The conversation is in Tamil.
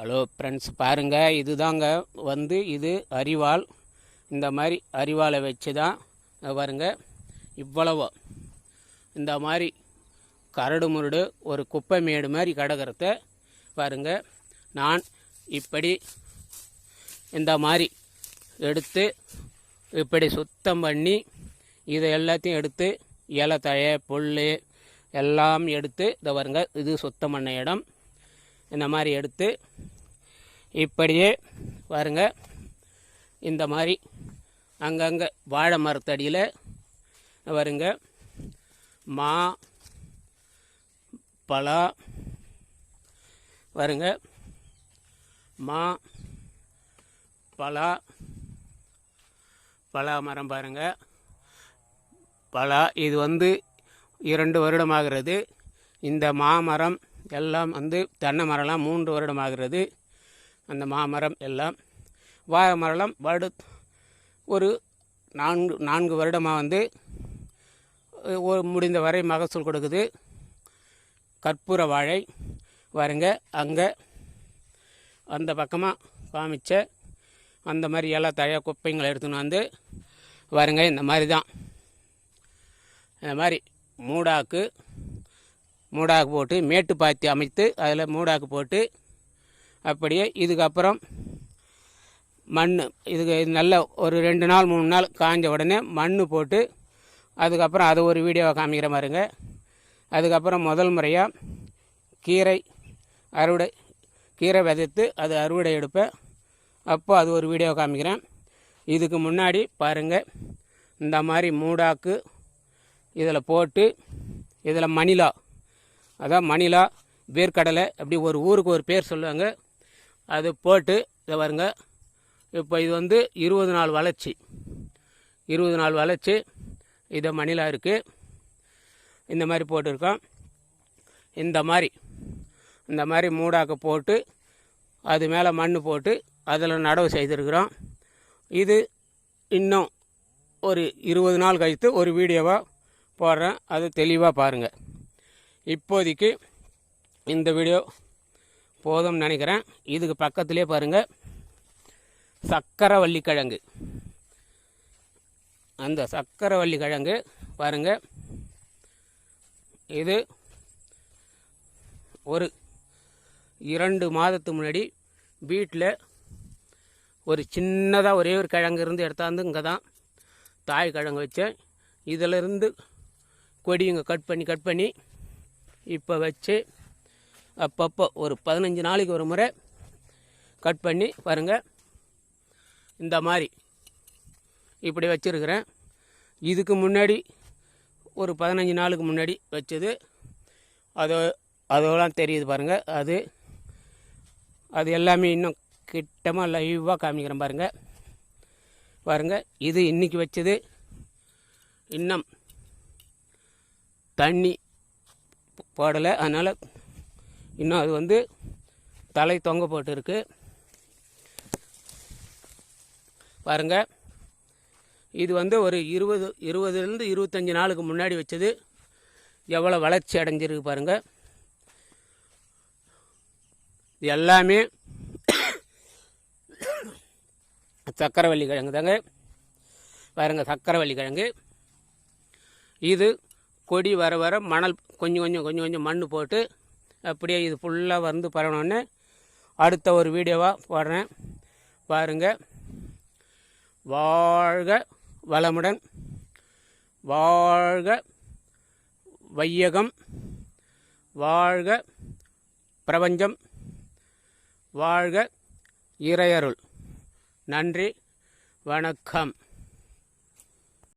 ஹலோ ஃப்ரெண்ட்ஸ் பாருங்கள் இதுதாங்க வந்து இது அரிவாள். இந்த மாதிரி அரிவாளை வச்சு தான் இங்க பாருங்க இவ்வளவோ. இந்த மாதிரி கரடு முரடு ஒரு குப்பை மேடு மாதிரி கிடக்கிறத பாருங்க. நான் இப்படி இந்த மாதிரி எடுத்து இப்படி சுத்தம் பண்ணி இதை எல்லாத்தையும் எடுத்து இலை தழை புல் எல்லாம் எடுத்து இதை பாருங்க இது சுத்தம் பண்ண இடம். இந்த மாதிரி எடுத்து இப்படியே பாருங்க. இந்த மாதிரி அங்கங்கே வாழை மரத்தடியில் வருங்க மா பலா வருங்க மா பலா பலா மரம் பாருங்க. பலா இது வந்து இரண்டு வருடமாகிறது இந்த மாமரம் எல்லாம் வந்து தென்னை மரம்லாம் மூன்று வருடமாகிறது. அந்த மாமரம் எல்லாம் வாழை மரம்லாம் வருட ஒரு நான்கு நான்கு வருடமாக வந்து ஒரு முடிந்த வரை மகசூல் கொடுக்குது. கற்பூர வாழை வருங்க அங்கே அந்த பக்கமாக காமிச்ச அந்த மாதிரி எல்லா தழைய குப்பைங்களை எடுத்துன்னு வந்து வருங்க இந்த மாதிரி தான். இந்த மாதிரி மூடாக்கு மூடாக்கு போட்டு மேட்டு பாத்தி அமைத்து அதில் மூடாக்கு போட்டு அப்படியே இதுக்கப்புறம் மண் இதுக்கு இது நல்ல ஒரு ரெண்டு நாள் மூணு நாள் காஞ்ச உடனே மண் போட்டு அதுக்கப்புறம் அதை ஒரு வீடியோவை காமிக்கிற மாதிரிங்க. அதுக்கப்புறம் முதல் முறையாக கீரை அறுவடை கீரை விதைத்து அது அறுவடை எடுப்பேன் அப்போ அது ஒரு வீடியோ காமிக்கிறேன். இதுக்கு முன்னாடி பாருங்கள் இந்த மாதிரி மூடாக்கு இதில் போட்டு இதில் மணிலா அதான் மணிலா வேர்க்கடலை அப்படி ஒரு ஊருக்கு ஒரு பேர் சொல்லுவாங்க. அது போட்டு இதை வருங்க இப்போ இது வந்து இருபது நாள் வளர்ச்சி. இருபது நாள் வளர்ச்சி. இதை மணிலா இருக்குது இந்த மாதிரி போட்டிருக்கோம். இந்த மாதிரி. இந்த மாதிரி மூடாக்க போட்டு அது மேலே மண் போட்டு அதில் நடவு செய்திருக்கிறோம். இது இன்னும் ஒரு இருபது நாள் கழித்து ஒரு வீடியோவாக போடுறேன். அது தெளிவாக பாருங்கள் இப்போதைக்கு இந்த வீடியோ போதும்னு நினைக்கிறேன். இதுக்கு பக்கத்திலே பாருங்கள் சக்கரவள்ளி கிழங்கு அந்த சக்கரவள்ளி கிழங்கு பாருங்கள் இது ஒரு இரண்டு மாதத்துக்கு முன்னாடி வீட்டில் ஒரு சின்னதாக ஒரே ஒரு கிழங்கு இருந்து எடுத்தாந்து இங்கே தான் தாய் கிழங்கு வச்சேன். இதிலிருந்து கொடிங்க கட் பண்ணி கட் பண்ணி இப்போ வச்சு அப்பப்போ ஒரு பதினஞ்சு நாளைக்கு ஒரு முறை கட் பண்ணி பாருங்கள் இந்த மாதிரி இப்படி வச்சுருக்கிறேன். இதுக்கு முன்னாடி ஒரு பதினஞ்சு நாளுக்கு முன்னாடி வச்சது. அதோ அதெல்லாம் தெரியுது பாருங்கள் அது அது எல்லாமே இன்னும் கிட்டமாக லைவாக காமிக்கிறேன் பாருங்கள் பாருங்கள் இது இன்றைக்கி வச்சது. இன்னும் தண்ணி போடலை. அதனால் இன்னும் அது வந்து தலை தொங்க போட்டு இருக்கு பாருங்க. இது வந்து ஒரு இருபது இருபதுலேருந்து இருபத்தஞ்சி நாளுக்கு முன்னாடி வச்சது. எவ்வளோ வளர்ச்சி அடைஞ்சிருக்கு பாருங்க. இது எல்லாமே சக்கரவள்ளி கிழங்கு தாங்க பாருங்க சக்கரவள்ளி கிழங்கு. இது கொடி வர வர மணல் கொஞ்சம் கொஞ்சம் கொஞ்சம் கொஞ்சம் மண் போட்டு அப்படியே இது ஃபுல்லாக வந்து பரவணுன்னு அடுத்த ஒரு வீடியோவாக போடுறேன். பாருங்கள் வாழ்க வளமுடன். வாழ்க வையகம். வாழ்க பிரபஞ்சம். வாழ்க இறையருள். நன்றி. வணக்கம்.